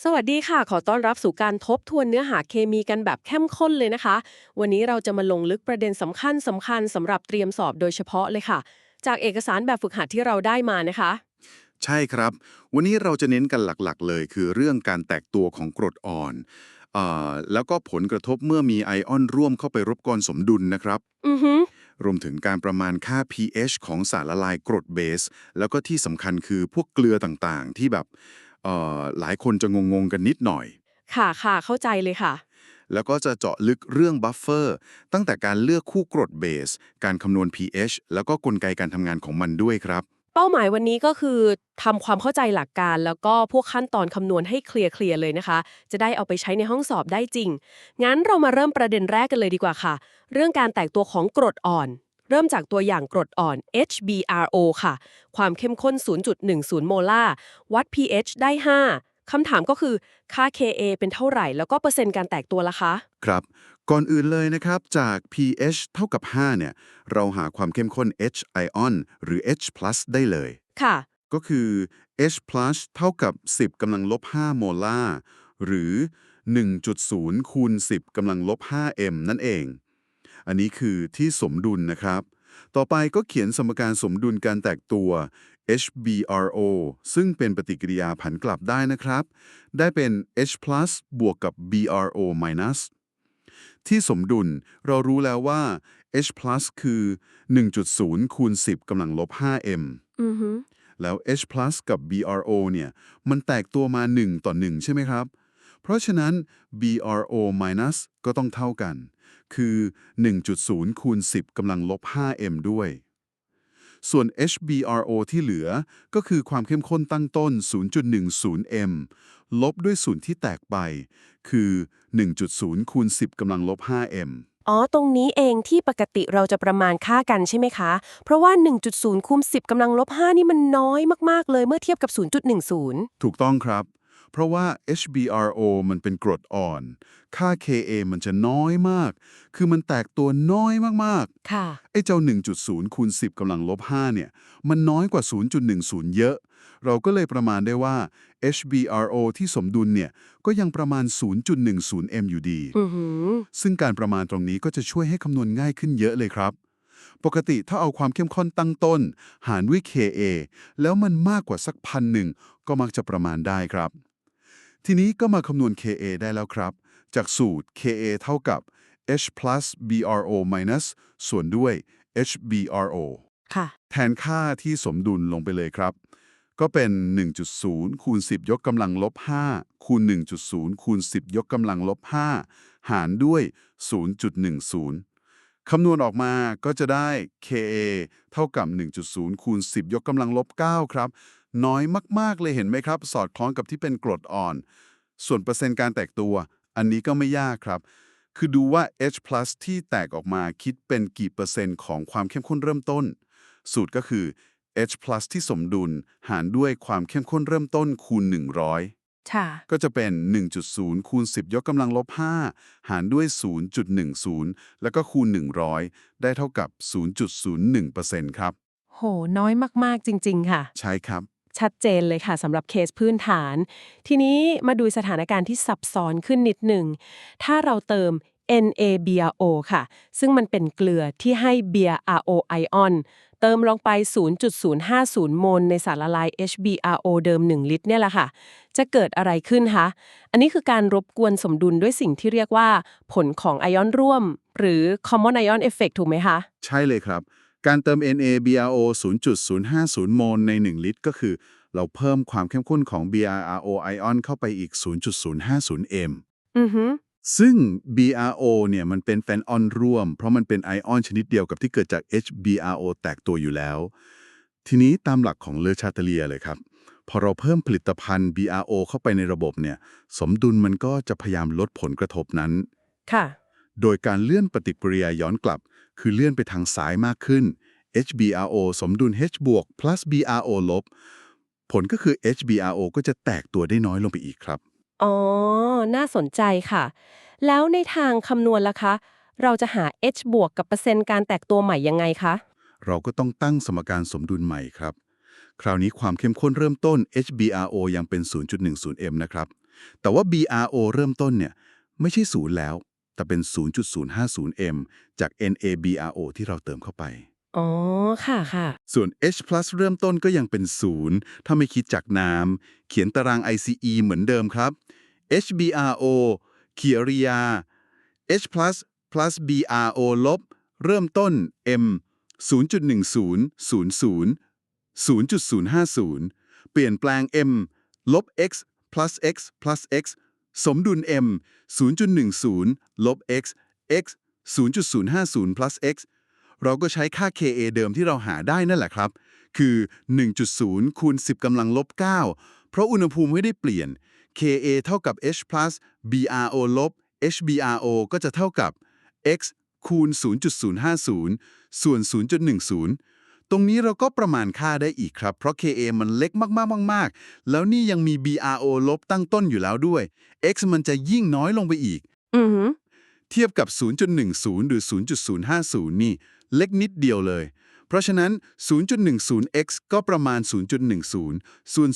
สวัสดีค่ะ ขอต้อนรับสู่การทบทวนเนื้อหาเคมีกันแบบเข้มข้นเลยนะคะ วันนี้เราจะมาลงลึกประเด็นสำคัญสำคัญสำหรับเตรียมสอบโดยเฉพาะเลยค่ะ จากเอกสารแบบฝึกหัดที่เราได้มานะคะ ใช่ครับ วันนี้เราจะเน้นกันหลักๆ เลย คือเรื่องการแตกตัวของกรดอ่อนเอ่อแล้วก็ผลกระทบเมื่อมีไอออนร่วมเข้าไปรบกวนสมดุลนะครับอือฮึรวมถึงการประมาณค่า pH ของสารละลายกรดเบส แล้วก็ที่สำคัญคือพวกเกลือต่างๆ ที่แบบเอ่อ หลายคนจะงงๆกันนิดหน่อย ค่ะค่ะเข้าใจเลยค่ะ แล้วก็จะเจาะลึกเรื่องบัฟเฟอร์ตั้งแต่การเลือกคู่กรดเบส การคำนวณ pH แล้วก็กลไกการทำงานของมันด้วยครับ เป้าหมายวันนี้ก็คือทำความเข้าใจหลักการ แล้วก็พวกขั้นตอนคำนวณให้เคลียร์ๆเลยนะคะ จะได้เอาไปใช้ในห้องสอบได้จริง งั้นเรามาเริ่มประเด็นแรกกันเลยดีกว่าค่ะ เรื่องการแตกตัวของกรดอ่อน เริ่มจากตัวอย่างกรดอ่อน HBRO ค่ะ ความเข้มข้น 0.10 โมลาร์วัด pH ได้ 5 คำถามก็คือค่า Ka เป็นเท่าไหร่ แล้วก็เปอร์เซ็นต์การแตกตัวละคะ ครับ ก่อนอื่นเลยนะครับ จาก pH เท่ากับ 5 เนี่ย เราหาความเข้มข้น H ion หรือ H+ ได้เลย ค่ะ ก็คือ H+ เท่ากับ 10กำลังลบ 5 โมลาร์หรือ 1.0คูณ10กำลังลบ 5 m นั่นเอง อันนี้คือที่สมดุลนะครับ ต่อไปก็เขียนสมการสมดุลการแตกตัว HBRO ซึ่งเป็นปฏิกิริยาผันกลับได้นะครับ ได้เป็น H+ บวกกับ BRO minus ที่สมดุลเรารู้แล้วว่า H+ คือ 1.0 คูณ 10 กำลังลบ 5m อือฮึแล้ว H+ กับ BRO เนี่ย มันแตกตัวมา 1 ต่อ 1 ใช่ไหมครับ เพราะฉะนั้น BRO minus ก็ต้องเท่ากัน คือ 1.0 คูณ 10กำลังลบ 5m ด้วย ส่วน HBRO ที่เหลือก็คือความเข้มข้นตั้งต้น 0.10m ลบด้วยศูนย์ที่แตกไป คือ 1.0 คูณ 10กำลังลบ 5m อ๋อ ตรงนี้เองที่ปกติเราจะประมาณค่ากันใช่ไหมคะ เพราะว่า 1.0คูณ10กำลังลบ 5 นี่มันน้อยมาก ๆ เลยเมื่อเทียบกับ 0.10 ถูกต้องครับ เพราะว่า HBRO มันเป็นกรดอ่อน ค่า Ka มันจะน้อยมาก คือมันแตกตัวน้อยมากค่ะๆไอ้เจ้า 1.0 คูณ 10กำลังลบ 5 เนี่ย มันน้อยกว่า 0.10 เยอะ เราก็เลยประมาณได้ว่า HBRO ที่สมดุลเนี่ย ก็ยังประมาณ 0.10m อยู่ดีอือหือซึ่งการประมาณตรงนี้ก็จะช่วยให้คำนวณง่ายขึ้นเยอะเลยครับ ปกติถ้าเอาความเข้มข้นตั้งต้น หารด้วย Ka แล้วมันมากกว่าสักพันหนึ่งก็มักจะประมาณได้ครับ ทีนี้ก็มาคำนวณ Ka ได้แล้วครับ จากสูตร Ka เท่ากับ H plus BRO minus ส่วนด้วย HBRO ค่ะ แทนค่าที่สมดุลลงไปเลยครับ ก็เป็น 1.0 คูณ 10 ยกกำลังลบ 5 คูณ 1.0 คูณ 10 ยกกำลังลบ 5 หารด้วย 0.10 คำนวณออกมาก็จะได้ Ka เท่ากับ 1.0 คูณ 10 ยกกำลังลบ 9 ครับ น้อยมาก ๆ เลยเห็นไหมครับ สอดคล้องกับที่เป็นกรดอ่อน ส่วนเปอร์เซ็นต์การแตกตัว อันนี้ก็ไม่ยากครับ คือดูว่า H+ ที่แตกออกมาคิดเป็นกี่เปอร์เซ็นต์ของความเข้มข้นเริ่มต้น สูตรก็คือ H+ ที่สมดุลหารด้วยความเข้มข้นเริ่มต้นคูณ 100ค่ะก็จะเป็น 1.0 คูณ 10 ยกกำลังลบ 5 หารด้วย 0.10 แล้วก็คูณ 100 ได้เท่ากับ 0.01%ครับ โห น้อยมาก ๆ จริง ๆ ค่ะ ใช่ครับ ชัดเจนเลยค่ะสำหรับเคสพื้นฐาน ทีนี้มาดูสถานการณ์ที่ซับซ้อนขึ้นนิดหนึ่ง ถ้าเราเติม NaBRO ค่ะ ซึ่งมันเป็นเกลือที่ให้ BRO ไอออน เติมลงไป 0.050 โมลในสารละลาย HBRO เดิม 1 ลิตรเนี่ยแหละค่ะ จะเกิดอะไรขึ้นคะ อันนี้คือการรบกวนสมดุลด้วยสิ่งที่เรียกว่า ผลของไอออนร่วม หรือ Common Ion Effect ถูกไหมคะ ใช่เลยครับ การเติม NaBRO 0.050 โมลใน 1 ลิตร ก็คือ เราเพิ่มความเข้มข้นของ BRO ไอออนเข้าไปอีก 0.050 m อือฮึซึ่ง BRO เนี่ยมันเป็นแฟนออนร่วม เพราะมันเป็นไอออนชนิดเดียวกับที่เกิดจาก HBRO แตกตัวอยู่แล้ว ทีนี้ตามหลักของเลอชาเตเลียเลยครับ พอเราเพิ่มผลิตภัณฑ์ BRO เข้าไปในระบบเนี่ย สมดุลมันก็จะพยายามลดผลกระทบนั้น ค่ะ โดยการเลื่อนปฏิกิริยาย้อนกลับ คือเลื่อนไปทางซ้ายมากขึ้น HBRO สมดุล H บวก plus BRO ลบ ผลก็คือ HBRO ก็จะแตกตัวได้น้อยลงไปอีกครับ อ๋อ น่าสนใจค่ะ แล้วในทางคำนวณล่ะคะ เราจะหา h บวกกับเปอร์เซ็นต์การแตกตัวใหม่ยังไงคะ เราก็ต้องตั้งสมการสมดุลใหม่ครับ คราวนี้ความเข้มข้นเริ่มต้น HBRO ยังเป็น 0.10m นะครับ แต่ว่า BRO เริ่มต้นเนี่ยไม่ใช่ศูนย์แล้ว แต่เป็น 0.050m จาก NABRO ที่เราเติมเข้าไป อ๋อ ค่ะค่ะ ส่วน H+ เริ่มต้นก็ยังเป็นศูนย์ถ้าไม่คิดจากน้ำเขียนตาราง ICE เหมือนเดิมครับ HBRO เขียริยา H+ plus BRO ลบ เริ่มต้น M 0.1000 0.050 เปลี่ยนแปลง M ลบ x plus x plus x สมดุล M 0.10 ลบ x x 0.050 plus x เราก็ใช้ค่า Ka เดิมที่เราหาได้นั่นแหละครับ คือ 1.0 คูณ 10กำลังลบ 9 เพราะอุณหภูมิไม่ได้เปลี่ยน Ka เท่ากับ H plus BRO ลบ HBRO ก็จะเท่ากับ x คูณ 0.050 ส่วน 0.10 ตรงนี้เราก็ประมาณค่าได้อีกครับ เพราะ Ka มันเล็กมากๆมากๆ แล้วนี่ยังมี BRO ลบตั้งต้นอยู่แล้วด้วย x มันจะยิ่งน้อยลงไปอีก อือหือเทียบกับ 0.10 หรือ 0.050 นี่ เล็กนิดเดียวเลย เพราะฉะนั้น 0.10x ก็ประมาณ 0.10 ส่วน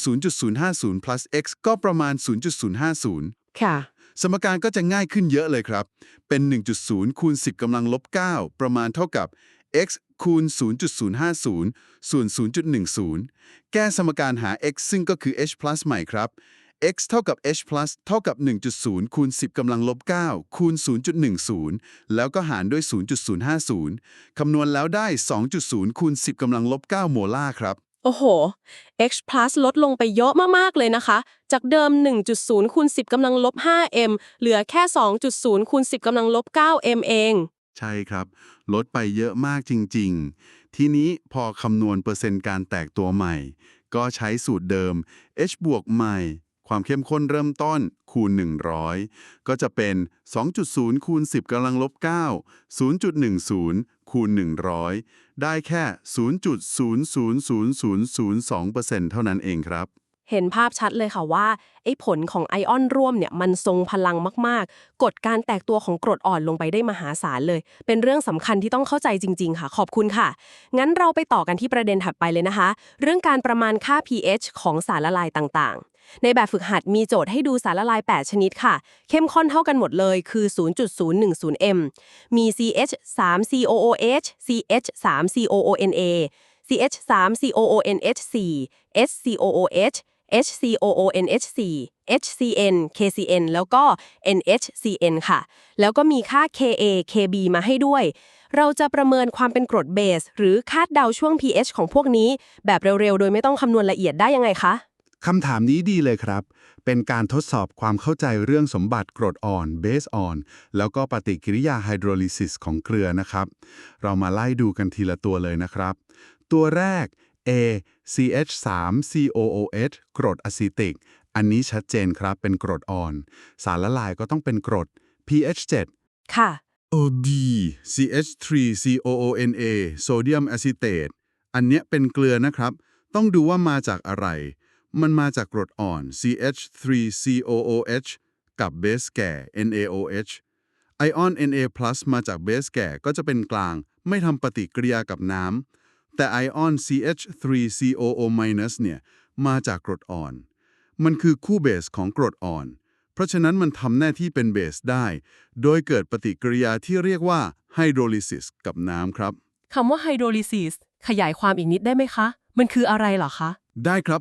0.050 plus x ก็ประมาณ 0.050 ค่ะ สมการก็จะง่ายขึ้นเยอะเลยครับ เป็น 1.0 คูณ 10กำลังลบ 9 ประมาณเท่ากับ x คูณ 0.050 ส่วน 0.10 แก้สมการหา x ซึ่งก็คือ h plus ใหม่ครับ x เท่ากับ h plus เท่ากับ 1.0 คูณ 10กำลังลบ 9 คูณ 0.10 แล้วก็หารด้วย 0.050 คำนวณแล้วได้ 2.0 คูณ 10กำลังลบ 9 โมลาร์ครับ โอ้โห X plus ลดลงไปเยอะมาก ๆ เลยนะคะ จากเดิม 1.0 คูณ 10กำลังลบ 5m เหลือแค่ 2.0 คูณ 10กำลังลบ 9m เอง ใช่ครับ ลดไปเยอะมากจริง ๆ ทีนี้พอคำนวณเปอร์เซ็นต์การแตกตัวใหม่ ก็ใช้สูตรเดิม h บวกใหม่ ความเข้มข้นเริ่มต้นคูณ 100 ก็จะเป็น 2.0 คูณ 10กำลังลบ 9 0.10 คูณ 100 ได้แค่ 0.00002%เท่านั้นเองครับ เห็นภาพชัดเลยค่ะว่าไอ้ผลของไอออนร่วมเนี่ยมันทรงพลังมากๆ กดการแตกตัวของกรดอ่อนลงไปได้มหาศาลเลย เป็นเรื่องสำคัญที่ต้องเข้าใจจริง ๆ ค่ะ ขอบคุณค่ะ งั้นเราไปต่อกันที่ประเด็นถัดไปเลยนะคะ เรื่องการประมาณค่า pH ของสารละลายต่างๆในแบบฝึกหัดมีโจทย์ให้ดูสารละลาย 8 ชนิดค่ะ เข้มข้นเท่ากันหมดเลยคือ 0.010m มี CH 3 COOH CH 3 COONA CH 3 COONH 4 HCOOH HCOONH4 HCN KCN แล้วก็ NHCN ค่ะ แล้วก็มีค่า Ka Kb มาให้ด้วย เราจะประเมินความเป็นกรดเบส หรือคาดเดาช่วง pH ของพวกนี้ แบบเร็วๆ โดยไม่ต้องคำนวณละเอียดได้ยังไงคะคำถามนี้ดีเลยครับ เป็นการทดสอบความเข้าใจเรื่องสมบัติกรดอ่อนเบสอ่อน แล้วก็ปฏิกิริยาไฮโดรลิซิสของเกลือนะครับ เรามาไล่ดูกันทีละตัวเลยนะครับ ตัวแรก A CH3 COOH กรดอะซิติก อันนี้ชัดเจนครับเป็นกรดอ่อน สารละลายก็ต้องเป็นกรด pH 7 ค่ะ OD CH3 COONA โซเดียมอะซิเตตอันเนี้ยเป็นเกลือนะครับ ต้องดูว่ามาจากอะไร มันมาจากกรดอ่อน CH3COOH กับเบสแก่ NaOH ไอออน Na+ มาจากเบสแก่ก็จะเป็นกลาง ไม่ทำปฏิกิริยากับน้ำ แต่ไอออน CH3COO- เนี่ยมาจากกรดอ่อน มันคือคู่เบสของกรดอ่อน เพราะฉะนั้นมันทำหน้าที่เป็นเบสได้ โดยเกิดปฏิกิริยาที่เรียกว่าไฮโดรลิซิสกับน้ำครับคำว่าไฮโดรลิซิสขยายความอีกนิดได้ไหมคะ มันคืออะไรเหรอคะ ได้ครับ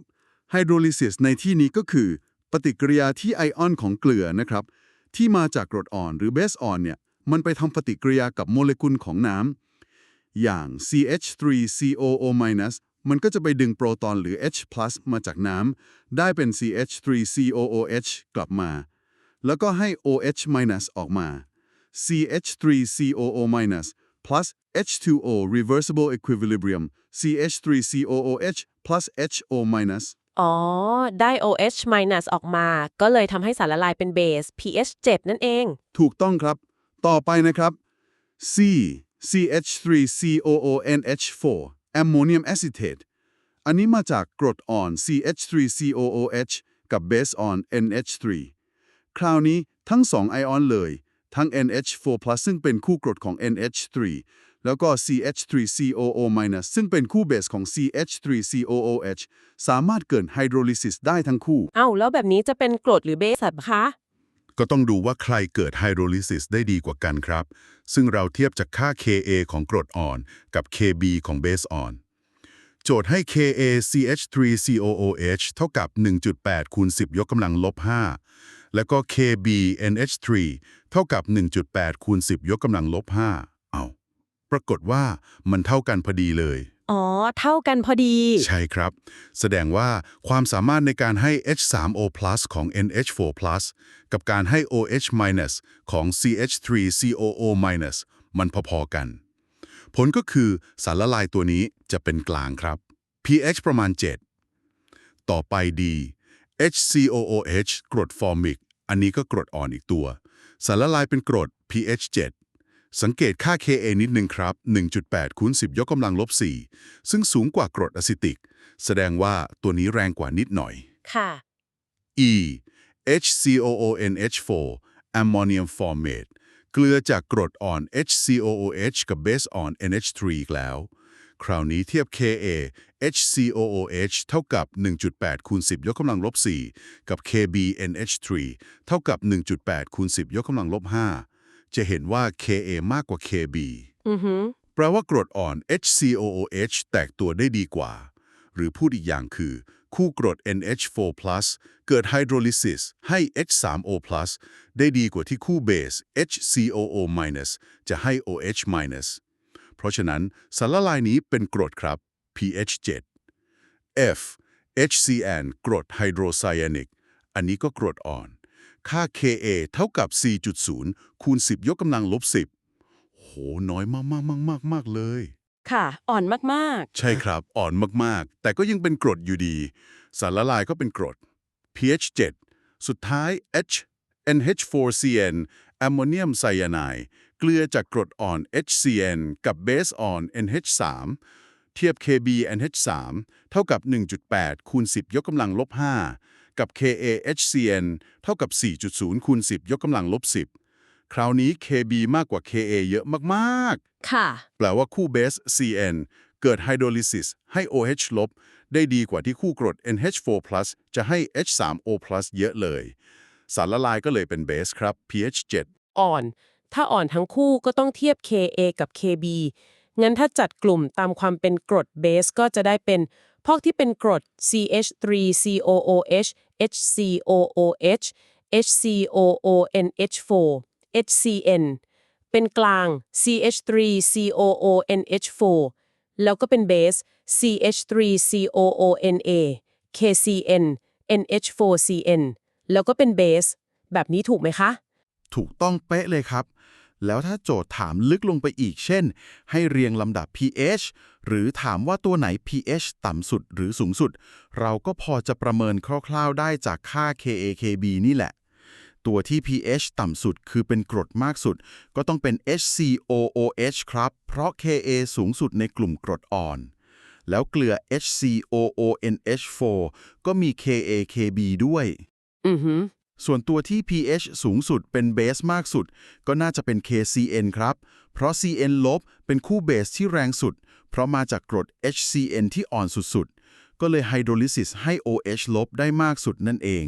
ไฮโดรลิซิสในที่นี้ก็คือ ปฏิกิริยาที่ไอออนของเกลือนะครับ ที่มาจากกรดอ่อนหรือเบสอ่อนเนี่ยมันไปทำปฏิกิริยากับโมเลกุลของน้ำ อย่าง CH3COO- มันก็จะไปดึงโปรตอนหรือ H+ มาจากน้ำได้เป็น CH3COOH กลับมา แล้วก็ให้ OH- ออกมา CH3COO- plus H2O reversible equilibrium CH3COOH plus HO- อ๋อ ได้ OH- ออกมา ก็เลยทำให้สารละลายเป็นเบส pH 7 นั่นเอง ถูกต้องครับ ต่อไปนะครับ C CH3COONH4 ammonium acetate อันนี้มาจากกรดอ่อน CH3COOH กับเบสอ่อน NH3 คราวนี้ทั้ง2ไอออนเลย ทั้ง NH4+ ซึ่งเป็นคู่กรดของ NH3 แล้วก็ CH3COO- ซึ่งเป็นคู่เบสของ CH3COOH สามารถเกิดไฮโดรลิซิสได้ทั้งคู่ เอ้าแล้วแบบนี้จะเป็นกรดหรือเบสคะ ก็ต้องดูว่าใครเกิดไฮโดรลิซิสได้ดีกว่ากันครับ ซึ่งเราเทียบจากค่า Ka ของกรดอ่อนกับ Kb ของเบสอ่อน โจทย์ให้ KaCH3COOH เท่ากับ 1.8คูณ10 ยกกำลังลบ 5 แล้วก็ KbNH3 เท่ากับ 1.8คูณ10 ยกกำลังลบ 5 เอา ปรากฏว่ามันเท่ากันพอดีเลย อ๋อ เท่ากันพอดี ใช่ครับ แสดงว่าความสามารถในการให้ H3O+ ของ NH4+ กับการให้ OH- ของ CH3COO- มันพอๆกัน ผลก็คือสารละลายตัวนี้จะเป็นกลางครับ pH ประมาณ 7 ต่อไปดี HCOOH กรดฟอร์มิก อันนี้ก็กรดอ่อนอีกตัว สารละลายเป็นกรด pH 7 สังเกตค่า Ka นิดนึงครับ 1.8คูณ10 ยกกำลังลบ 4 ซึ่งสูงกว่ากรดอะซิติก แสดงว่าตัวนี้แรงกว่านิดหน่อย ค่ะ E HCOONH4 Ammonium Formate เกลือจากกรดอ่อน HCOOH กับเบสอ่อน NH3 อีกแล้ว คราวนี้เทียบ Ka HCOOH เท่ากับ 1.8คูณ10 ยกกำลังลบ 4 กับ KbNH3 เท่ากับ 1.8คูณ10 ยกกำลังลบ 5 จะเห็นว่า Ka มากกว่า Kb อือหือแปลว่ากรดอ่อน HCOOH แตกตัวได้ดีกว่า หรือพูดอีกอย่างคือ คู่กรด NH4+ เกิดไฮโดรลิซิสให้ H3O+ ได้ดีกว่าที่คู่เบส HCOO- จะให้ OH- เพราะฉะนั้นสารละลายนี้เป็นกรดครับ pH 7 F HCN กรดไฮโดรไซยานิก อันนี้ก็กรดอ่อน ค่า Ka เท่ากับ 4.0 คูณ 10 ยกกำลังลบ 10 โห น้อยมากมากมากมากมากเลย ค่ะ อ่อนมาก ใช่ครับ อ่อนมาก ๆ แต่ก็ยังเป็นกรดอยู่ดี สารละลายก็เป็นกรด pH 7 สุดท้าย H NH4CN แอมโมเนียมไซยาไนด์เกลือจากกรดอ่อน HCN กับเบสอ่อน NH3 เทียบ KbNH3 เท่ากับ 1.8 คูณ 10 ยกกำลังลบ 5 กับ KaHCN เท่ากับ 4.0คูณ10 ยกกำลังลบ 10 คราวนี้ Kb มากกว่า Ka เยอะมากๆๆค่ะ แปลว่าคู่เบส CN เกิดไฮโดรลิซิสให้ OH ลบ ได้ดีกว่าที่คู่กรด NH4+ จะให้ H3O+ เยอะเลย สารละลายก็เลยเป็นเบสครับ pH 7 อ่อน ถ้าอ่อนทั้งคู่ก็ต้องเทียบ Ka กับ Kb งั้นถ้าจัดกลุ่มตามความเป็นกรดเบสก็จะได้เป็น พอกที่เป็นกรด CH3COOH HCOOH HCOONH4 HCN เป็นกลาง CH3COONH4 แล้วก็เป็นเบส CH3COONA KCN NH4CN แล้วก็เป็นเบส แบบนี้ถูกไหมคะ ถูกต้องเป๊ะเลยครับ แล้วถ้าโจทย์ถามลึกลงไปอีกเช่น ให้เรียงลำดับ pH หรือถามว่าตัวไหน pH ต่ำสุดหรือสูงสุด เราก็พอจะประเมินคร่าวๆได้จากค่า KaKb นี่แหละ ตัวที่ pH ต่ำสุดคือเป็นกรดมากสุด ก็ต้องเป็น HCOOH ครับ เพราะ Ka สูงสุดในกลุ่มกรดอ่อน แล้วเกลือ HCOONH4 ก็มี KaKb ด้วย อือหือ ส่วนตัวที่ pH สูงสุดเป็นเบสมากสุด ก็น่าจะเป็น KCN ครับ เพราะ Cn ลบเป็นคู่เบสที่แรงสุด เพราะมาจากกรด HCN ที่อ่อนสุดๆ ก็เลยไฮโดรลิซิสให้ OH ลบได้มากสุดนั่นเอง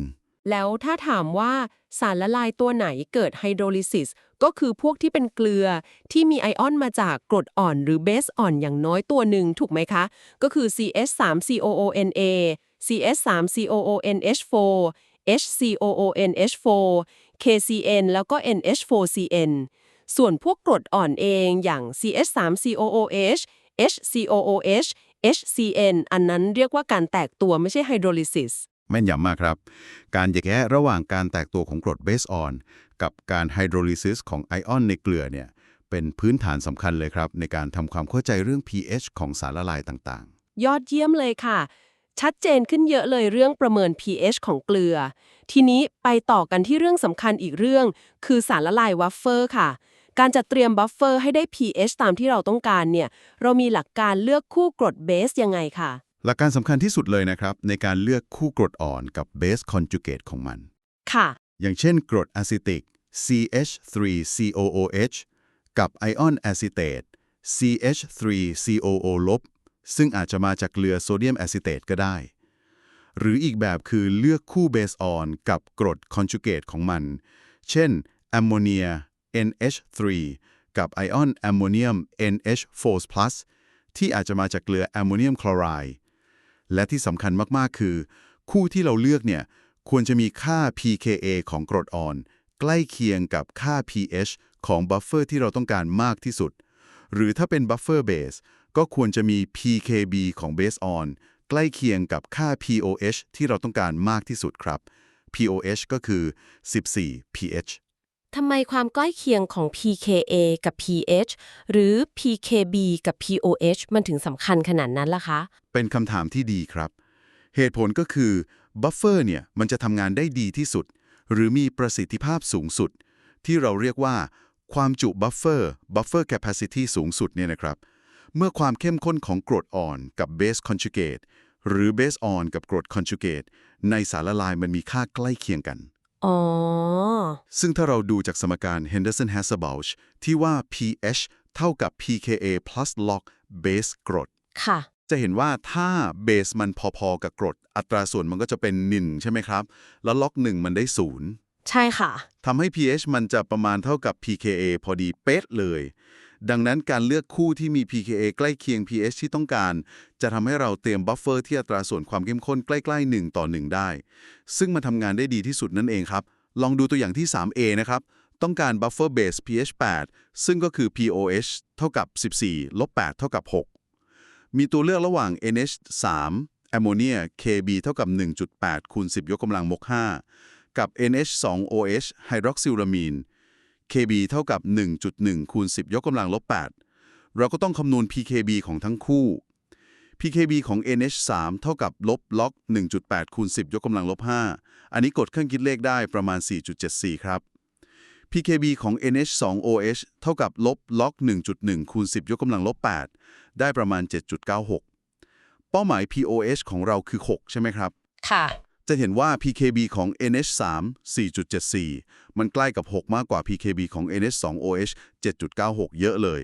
แล้วถ้าถามว่าสารละลายตัวไหนเกิดไฮโดรลิซิสก็คือพวกที่เป็นเกลือที่มีไอออนมาจากกรดอ่อนหรือเบสอ่อนอย่างน้อยตัวหนึ่งถูกไหมคะ ก็คือ CS3COONA CS3COONH4 HCOONH4 KCN แล้วก็ NH4CN ส่วนพวกกรดอ่อนเองอย่าง CS3COOH HCOOH HCN อันนั้นเรียกว่าการแตกตัวไม่ใช่ไฮโดรลิซิสแม่นยำมากครับ การแยกแยะระหว่างการแตกตัวของกรดเบสออนกับการไฮโดรลิซิสของไอออนในเกลือเนี่ยเป็นพื้นฐานสำคัญเลยครับ ในการทำความเข้าใจเรื่อง pH ของสารละลายต่างยอดเยี่ยมเลยค่ะ ชัดเจนขึ้นเยอะเลยเรื่องประเมิน pH ของเกลือ ทีนี้ไปต่อกันที่เรื่องสำคัญอีกเรื่อง คือสารละลายวัฟเฟอร์ค่ะ การจัดเตรียมบัฟเฟอร์ให้ได้ pH ตามที่เราต้องการเนี่ย เรามีหลักการเลือกคู่กรดเบสยังไงค่ะๆหลักการสำคัญที่สุดเลยนะครับ ในการเลือกคู่กรดอ่อนกับเบสคอนจูเกตของมัน ค่ะ อย่างเช่นกรดอะซิติก CH3COOH กับไอออนอะซิเตต CH3COO ลบ ซึ่งอาจจะมาจากเกลือโซเดียมแอซิเตตก็ได้ หรืออีกแบบคือเลือกคู่เบสออนกับกรดคอนจูเกตของมัน เช่นแอมโมเนีย NH3 กับไอออนแอมโมเนียม NH4+ ที่อาจจะมาจากเกลือแอมโมเนียมคลอไรด์และที่สำคัญมากๆ คือ คู่ที่เราเลือกเนี่ยควรจะมีค่า pKa ของกรดอ่อน ใกล้เคียงกับค่า pH ของบัฟเฟอร์ที่เราต้องการมากที่สุด หรือถ้าเป็นบัฟเฟอร์เบสก็ควรจะมี pKb ของเบสออนใกล้เคียงกับค่า pOH ที่เราต้องการมากที่สุดครับ pOH ก็คือ 14 pH ทำไมความใกล้เคียงของ pKa กับ pH หรือ pKb กับ pOH มันถึงสำคัญขนาดนั้นล่ะคะ เป็นคำถามที่ดีครับ เหตุผลก็คือบัฟเฟอร์เนี่ยมันจะทำงานได้ดีที่สุด หรือมีประสิทธิภาพสูงสุด ที่เราเรียกว่า ความจุบัฟเฟอร์ buffer capacity สูงสุดเนี่ยนะครับ เมื่อความเข้มข้นของกรดอ่อนกับเบสคอนจูเกตหรือเบสออนกับกรดคอนจูเกตในสารละลายมันมีค่าใกล้เคียงกัน อ๋อ ซึ่งถ้าเราดูจากสมการ Henderson-Hasselbalch ที่ว่า pH เท่ากับ pKa plus log base กรด ค่ะ จะเห็นว่าถ้าเบสมันพอๆกับกรด อัตราส่วนมันก็จะเป็น 1 ใช่ไหมครับ แล้วล็อก 1 มันได้ 0 ใช่ค่ะ ทำให้ pH มันจะประมาณเท่ากับ pKa พอดีเป๊ะเลย ดังนั้นการเลือกคู่ที่มี pKa ใกล้เคียง pH ที่ต้องการ จะทำให้เราเตรียมบัฟเฟอร์ที่อัตราส่วนความเข้มข้นใกล้ๆ 1 ต่อ 1 ได้ ซึ่งมันทำงานได้ดีที่สุดนั่นเองครับ ลองดูตัวอย่างที่ 3a นะครับ ต้องการบัฟเฟอร์เบส pH 8 ซึ่งก็คือ pOH เท่ากับ 14ลบ8เท่ากับ 6 มีตัวเลือกระหว่าง NH3 แอมโมเนีย Kb เท่ากับ 1.8คูณ10 ยกกำลังมก 5 กับ NH2OH ไฮดรอกซิลลามีน Kb เท่ากับ 1.1 คูณ 10 ยกกำลังลบ 8 เราก็ต้องคำนวณ PKb ของทั้งคู่ PKb ของ NH3 เท่ากับลบล็อก 1.8 คูณ 10 ยกกำลังลบ 5 อันนี้กดเครื่องคิดเลขได้ประมาณ 4.74 ครับ PKb ของ NH2OH เท่ากับลบล็อก 1.1 คูณ 10 ยกกำลังลบ 8 ได้ประมาณ 7.96 เป้าหมาย POH ของเราคือ 6 ใช่ไหมครับ ค่ะ จะเห็นว่า PKB ของ NH3 4.74 มันใกล้กับ 6 มากกว่า PKB ของ NH2OH 7.96 เยอะเลย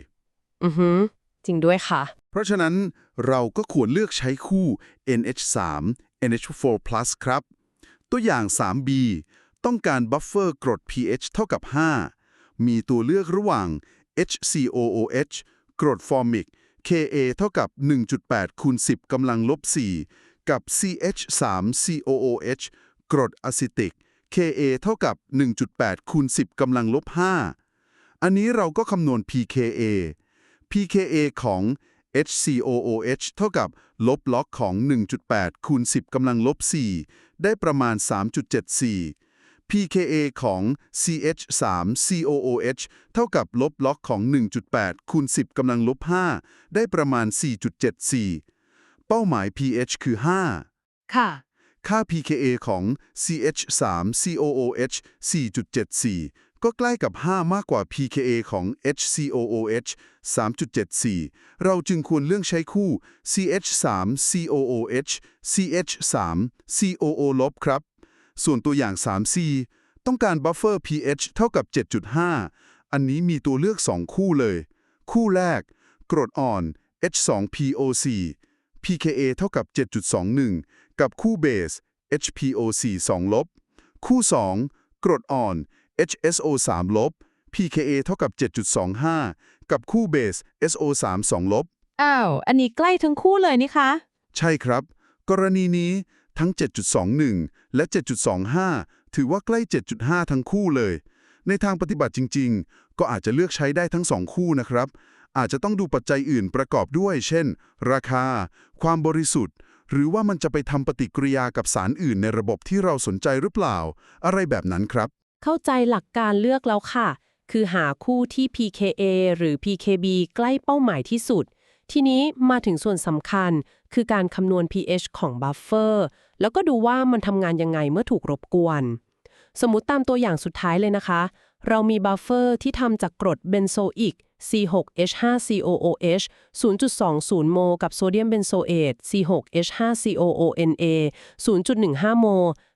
อือหือจริงด้วยค่ะ เพราะฉะนั้นเราก็ควรเลือกใช้คู่ NH3 NH4+ ครับ ตัวอย่าง 3B ต้องการบัฟเฟอร์กรด pH เท่ากับ 5 มีตัวเลือกระหว่าง HCOOH กรดฟอร์มิก Ka เท่ากับ 1.8คูณ10กำลังลบ4 กับ CH3COOH กรดอะซิติก Ka เท่ากับ 1.8 คูณ 10 กำลังลบ 5 อันนี้เราก็คำนวณ pKa pKa ของ HCOOH เท่ากับลบล็อกของ 1.8 คูณ 10กำลังลบ 4 ได้ประมาณ 3.74 pKa ของ CH3COOH เท่ากับลบล็อกของ 1.8 คูณ 10กำลังลบ 5 ได้ประมาณ 4.74 เป้าหมาย pH คือ 5 ค่ะ ค่า pKa ของ CH3COOH 4.74 ก็ใกล้กับ 5 มากกว่า pKa ของ HCOOH 3.74 เราจึงควรเลือกใช้คู่ CH3COOH CH3COO ลบครับ ส่วนตัวอย่าง 3C ต้องการบัฟเฟอร์ pH เท่ากับ 7.5 อันนี้มีตัวเลือก 2 คู่เลย คู่แรก กรดอ่อน H2PO4 pKa เท่ากับ 7.21 กับคู่เบส HPO4 2ลบ คู่ 2 กรดอ่อน HSO3 ลบ pKa เท่ากับ 7.25 กับคู่เบส SO3 2ลบ อ้าว อันนี้ใกล้ทั้งคู่เลยนี่คะ ใช่ครับ กรณีนี้ทั้ง 7.21 และ 7.25 ถือว่าใกล้ 7.5 ทั้งคู่เลย ในทางปฏิบัติจริง ๆ ก็อาจจะเลือกใช้ได้ทั้ง2คู่นะครับ อาจจะต้องดูปัจจัยอื่นประกอบด้วย เช่น ราคา ความบริสุทธิ์ หรือว่ามันจะไปทำปฏิกิริยากับสารอื่นในระบบที่เราสนใจหรือเปล่า อะไรแบบนั้นครับ เข้าใจหลักการเลือกแล้วค่ะ คือหาคู่ที่ pKa หรือ pKb ใกล้เป้าหมายที่สุด ทีนี้มาถึงส่วนสำคัญ คือการคำนวณ pH ของบัฟเฟอร์แล้วก็ดูว่ามันทำงานยังไงเมื่อถูกรบกวน สมมุติตามตัวอย่างสุดท้ายเลยนะคะ เรามีบัฟเฟอร์ที่ทำจากกรดเบนโซอิก C6H5COOH 0.20 โม กับโซเดียมเบนโซเอต C6H5COONA 0.15 โม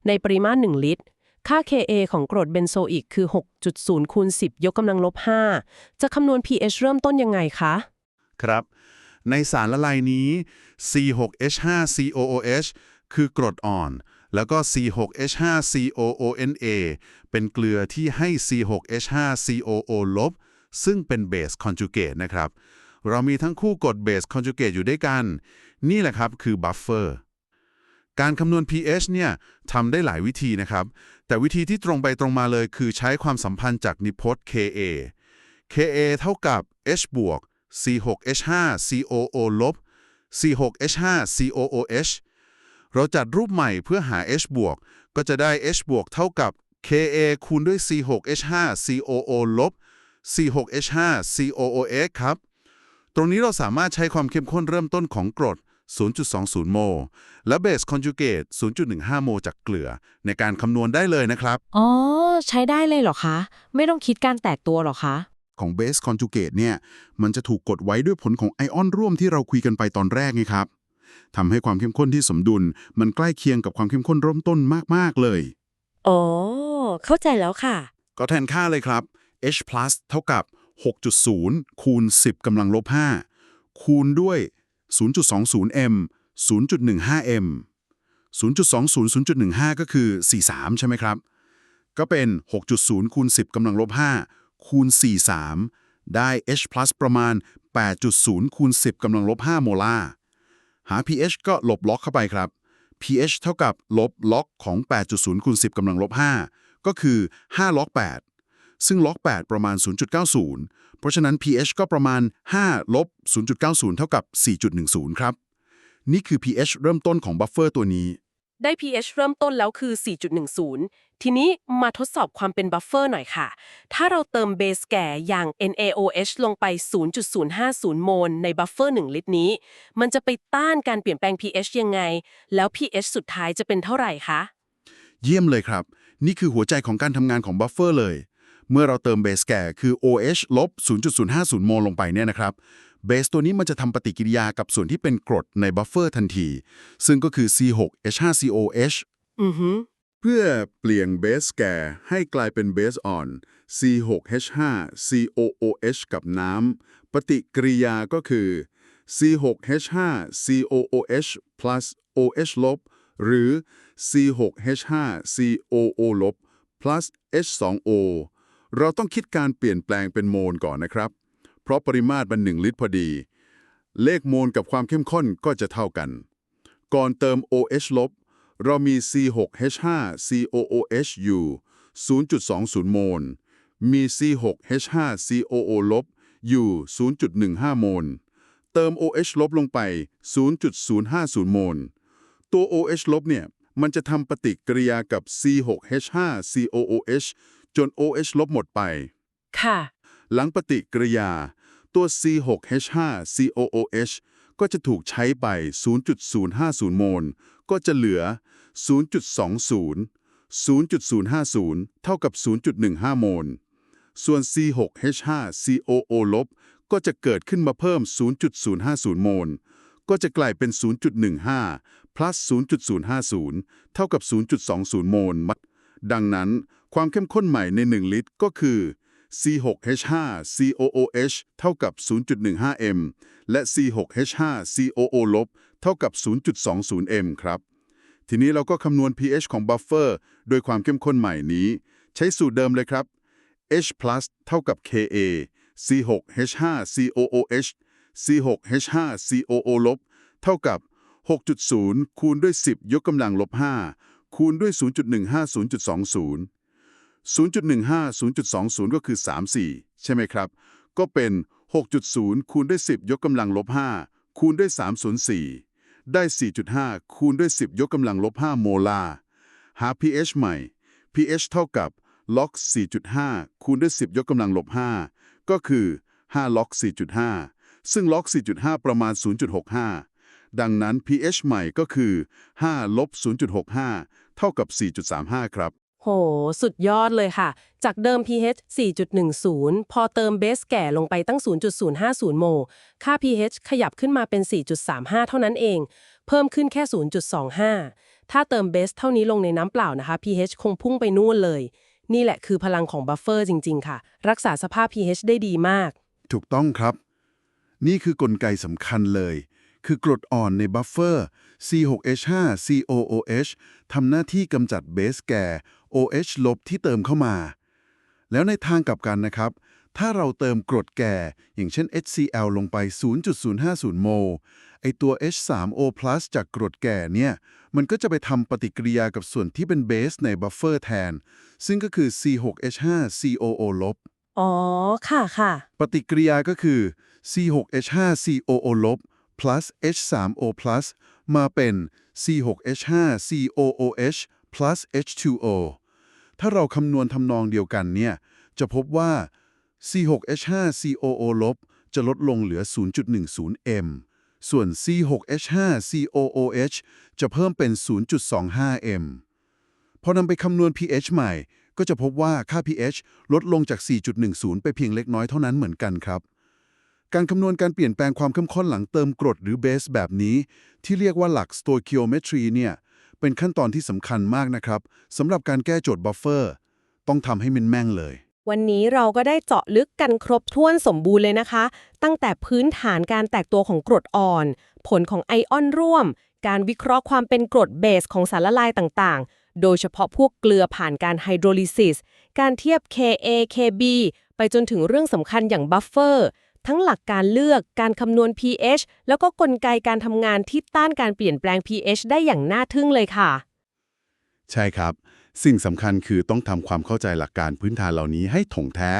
ในปริมาณ1ลิตร ค่า Ka ของกรดเบนโซอิกคือ 6.0คูณ10 ยกกำลังลบ 5 จะคำนวณ pH เริ่มต้นยังไงคะ ครับ ในสารละลายนี้ C6H5COOH คือกรดอ่อน แล้วก็ C6H5COONA เป็นเกลือที่ให้ C6H5COO ลบ ซึ่งเป็นเบสคอนจูเกตนะครับ เรามีทั้งคู่กดเบสคอนจูเกตอยู่ด้วยกัน นี่แหละครับคือบัฟเฟอร์การคำนวณ pH เนี่ยทำได้หลายวิธีนะครับ แต่วิธีที่ตรงไปตรงมาเลยคือใช้ความสัมพันธ์จากนิพจน์ Ka Ka เท่ากับ H บวก C6H5 COO ลบ C6H5 COOH เราจัดรูปใหม่เพื่อหา H บวกก็จะได้ H บวกเท่ากับ Ka คูณด้วย C6H5 COO ลบ C6H5 COOH ครับ ตรงนี้เราสามารถใช้ความเข้มข้นเริ่มต้นของกรด 0.20 โมลและเบสคอนจูเกต 0.15 โมลจากเกลือ ในการคำนวณได้เลยนะครับ อ๋อ ใช้ได้เลยเหรอคะ ไม่ต้องคิดการแตกตัวเหรอคะ ของเบสคอนจูเกตเนี่ย มันจะถูกกดไว้ด้วยผลของไอออนร่วมที่เราคุยกันไปตอนแรกไงครับ ทำให้ความเข้มข้นที่สมดุล มันใกล้เคียงกับความเข้มข้นเริ่มต้นมาก ๆ เลย อ๋อ เข้าใจแล้วค่ะ ก็แทนค่าเลยครับ H+ เท่ากับ 6.0 คูณ 10กำลังลบ 5 คูณด้วย 0.20 m 0.15 m 0.20 0.15 ก็คือ 43 ใช่ไหมครับ ก็เป็น 6.0 คูณ 10กำลังลบ 5 คูณ 43 ได้ H+ ประมาณ 8.0 คูณ 10กำลังลบ 5 โมลาร์ หา pH ก็ลบล็อกเข้าไปครับ pH เท่ากับลบล็อกของ 8.0คูณ10กำลังลบ 5 ก็คือ 5 ล็อก 8 ซึ่งล็อก 8 ประมาณ 0.90 เพราะฉะนั้น pH ก็ประมาณ 5 ลบ 0.90 เท่ากับ 4.10 ครับ นี่คือ pH เริ่มต้นของบัฟเฟอร์ตัวนี้ ได้ pH เริ่มต้นแล้วคือ 4.10 ทีนี้มาทดสอบความเป็นบัฟเฟอร์หน่อยค่ะ ถ้าเราเติมเบสแก่อย่าง NaOH ลงไป 0.050 โมลในบัฟเฟอร์ 1 ลิตรนี้ มันจะไปต้านการเปลี่ยนแปลง pH ยังไง แล้ว pH สุดท้ายจะเป็นเท่าไหร่คะ เยี่ยมเลยครับ นี่คือหัวใจของการทำงานของบัฟเฟอร์เลย เมื่อเราเติมเบสแก่คือ OH ลบ0.050 โมลลงไปเนี่ยนะครับ เบสตัวนี้มันจะทำปฏิกิริยากับส่วนที่เป็นกรดในบัฟเฟอร์ทันที ซึ่งก็คือ C6H5COH อือฮึเพื่อเปลี่ยนเบสแก่ให้กลายเป็นเบสอ่อน C6H5COOH กับน้ำปฏิกิริยาก็คือ C6H5COOH plus OH ลบหรือ C6H5COO ลบ plus H2O เราต้องคิดการเปลี่ยนแปลงเป็นโมลก่อนนะครับ เพราะปริมาตรมัน1ลิตรพอดี เลขโมลกับความเข้มข้นก็จะเท่ากัน ก่อนเติม OH ลบ เรามี C6H5COOH อยู่0.20 โมล มี C6H5COO ลบอยู่ 0.15 โมล เติม OH ลบลงไป 0.050 โมล ตัว OH ลบเนี่ย มันจะทำปฏิกิริยากับ C6H5COOH จน OH ลบหมดไป ค่ะ หลังปฏิกิริยา ตัว C6H5COOH ก็จะถูกใช้ไป 0.050 โมล ก็จะเหลือ 0.20 0.050 เท่ากับ 0.15 โมล ส่วน C6H5COO ลบก็จะเกิดขึ้นมาเพิ่ม 0.050 โมล ก็จะกลายเป็น 0.15 plus 0.050 เท่ากับ 0.20 โมล ดังนั้นความเข้มข้นใหม่ใน 1 ลิตรก็คือ C6H5COOH เท่ากับ 0.15 m และ C6H5COO ลบเท่ากับ 0.20 m ครับ ทีนี้เราก็คำนวณ pH ของบัฟเฟอร์โดยความเข้มข้นใหม่นี้ ใช้สูตรเดิมเลยครับ H+ เท่ากับ Ka C6H5COOH C6H5COO ลบเท่ากับ 6.0 คูณด้วย 10 ยกกำลังลบ 5 คูณด้วย 0.150.20 0.15 0.20 ก็คือ 34 ใช่ไหมครับ ก็เป็น 6.0 คูณด้วย 10 ยกกำลังลบ 5 คูณด้วย3ส่วน4ได้ 4.5 คูณด้วย 10 ยกกำลังลบ 5 โมลาร์หา pH ใหม่ pH เท่ากับล็อก 4.5 คูณด้วย 10 ยกกำลังลบ 5 ก็คือ 5 ล็อก 4.5 ซึ่งล็อก 4.5 ประมาณ 0.65 ดังนั้น pH ใหม่ก็คือ 5 ลบ 0.65 เท่ากับ 4.35 ครับ โห สุดยอดเลยค่ะ จากเดิม pH 4.10 พอเติมเบสแก่ลงไปตั้ง 0.050 โมลค่า pH ขยับขึ้นมาเป็น 4.35 เท่านั้นเอง เพิ่มขึ้นแค่ 0.25 ถ้าเติมเบสเท่านี้ลงในน้ำเปล่านะคะ pH คงพุ่งไปนู่นเลย นี่แหละคือพลังของบัฟเฟอร์จริง ๆ ค่ะ รักษาสภาพ pH ได้ดีมาก ถูกต้องครับ นี่คือกลไกสำคัญเลย คือกรดอ่อนในบัฟเฟอร์ C6H5 COOH ทำหน้าที่กำจัดเบสแก่ OH ลบที่เติมเข้ามา แล้วในทางกลับกันนะครับ ถ้าเราเติมกรดแก่ อย่างเช่น HCl ลงไป 0.050 โมล ไอตัว H3O+ จากกรดแก่เนี่ย มันก็จะไปทำปฏิกิริยากับส่วนที่เป็นเบสในบัฟเฟอร์แทน ซึ่งก็คือ C6H5 COO ลบ อ๋อ ค่ะค่ะ ปฏิกิริยาก็คือ C6H5COO ลบ plus H3O plus มาเป็น C6H5COOH plus H2O ถ้าเราคำนวณทำนองเดียวกันเนี่ย จะพบว่า C6H5COO ลบจะลดลงเหลือ 0.10 m ส่วน C6H5COOH จะเพิ่มเป็น 0.25 m พอนำไปคำนวณ pH ใหม่ ก็จะพบว่าค่า pH ลดลงจาก 4.10 ไปเพียงเล็กน้อยเท่านั้นเหมือนกันครับ การคำนวณการเปลี่ยนแปลงความเข้มข้นหลังเติมกรดหรือเบสแบบนี้ ที่เรียกว่าหลัก stoichiometry เนี่ย เป็นขั้นตอนที่สำคัญมากนะครับสำหรับการแก้โจทย์บัฟเฟอร์ต้องทำให้มันแม่งเลย วันนี้เราก็ได้เจาะลึกกันครบถ้วนสมบูรณ์เลยนะคะ ตั้งแต่พื้นฐานการแตกตัวของกรดอ่อน ผลของไอออนร่วม การวิเคราะห์ความเป็นกรดเบสของสารละลายต่างๆ โดยเฉพาะพวกเกลือผ่านการไฮโดรลิซิสการเทียบ Ka Kb ไปจนถึงเรื่องสำคัญอย่างบัฟเฟอร์ ทั้งหลักการเลือกการคำนวณ pH แล้วก็กลไกการทำงานที่ต้านการเปลี่ยนแปลง pH ได้อย่างน่าทึ่งเลยค่ะ ใช่ครับ สิ่งสำคัญคือต้องทำความเข้าใจหลักการพื้นฐานเหล่านี้ให้ถ่องแท้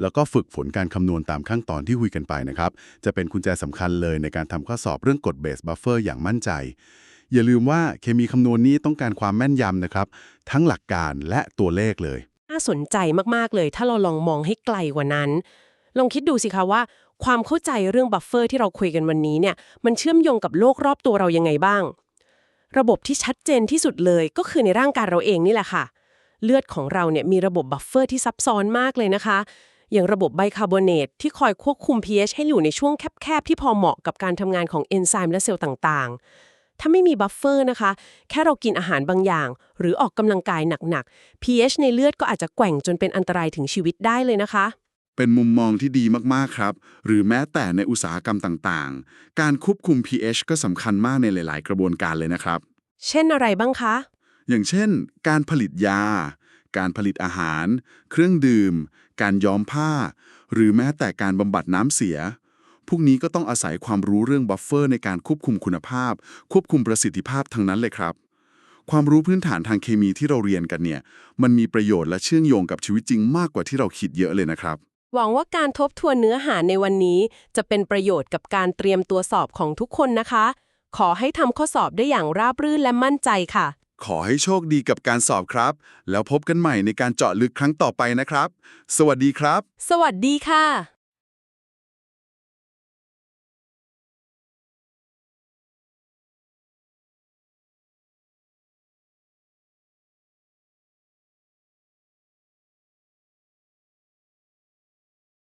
แล้วก็ฝึกฝนการคำนวณตามขั้นตอนที่คุยกันไปนะครับ จะเป็นกุญแจสำคัญเลยในการทำข้อสอบเรื่องกฎเบสบัฟเฟอร์อย่างมั่นใจอย่าลืมว่าเคมีคำนวณนี้ต้องการความแม่นยำนะครับ ทั้งหลักการและตัวเลขเลย น่าสนใจมาก ๆ เลย ถ้าเราลองมองให้ไกลกว่านั้น ลองคิดดูสิคะว่า ความเข้าใจเรื่องบัฟเฟอร์ที่เราคุยกันวันนี้เนี่ยมันเชื่อมโยงกับโลกรอบตัวเรายังไงบ้าง ระบบที่ชัดเจนที่สุดเลยก็คือในร่างกายเราเองนี่แหละค่ะ เลือดของเราเนี่ยมีระบบบัฟเฟอร์ที่ซับซ้อนมากเลยนะคะ อย่างระบบไบคาร์บอเนตที่คอยควบคุม pH ให้อยู่ในช่วงแคบๆที่พอเหมาะกับการทำงานของเอนไซม์และเซลล์ต่างๆ ถ้าไม่มีบัฟเฟอร์นะคะ แค่เรากินอาหารบางอย่าง หรือออกกำลังกายหนักๆ pH ในเลือดก็อาจจะแกว่งจนเป็นอันตรายถึงชีวิตได้เลยนะคะ เป็นมุมมองที่ดีมาก ๆ ครับ หรือแม้แต่ในอุตสาหกรรมต่างๆ การควบคุม pH ก็สำคัญมากในหลาย ๆ กระบวนการเลยนะครับ เช่นอะไรบ้างคะ อย่างเช่น การผลิตยา การผลิตอาหาร เครื่องดื่ม การย้อมผ้า หรือแม้แต่การบำบัดน้ำเสีย พวกนี้ก็ต้องอาศัยความรู้เรื่องบัฟเฟอร์ในการควบคุมคุณภาพ ควบคุมประสิทธิภาพทั้งนั้นเลยครับความรู้พื้นฐานทางเคมีที่เราเรียนกันเนี่ย มันมีประโยชน์และเชื่อมโยงกับชีวิตจริงมากกว่าที่เราคิดเยอะเลยนะครับ หวังว่าการทบทวนเนื้อหาในวันนี้ จะเป็นประโยชน์กับการเตรียมตัวสอบของทุกคนนะคะ ขอให้ทำข้อสอบได้อย่างราบรื่นและมั่นใจค่ะ ขอให้โชคดีกับการสอบครับ แล้วพบกันใหม่ในการเจาะลึกครั้งต่อไปนะครับ สวัสดีครับ สวัสดีค่ะ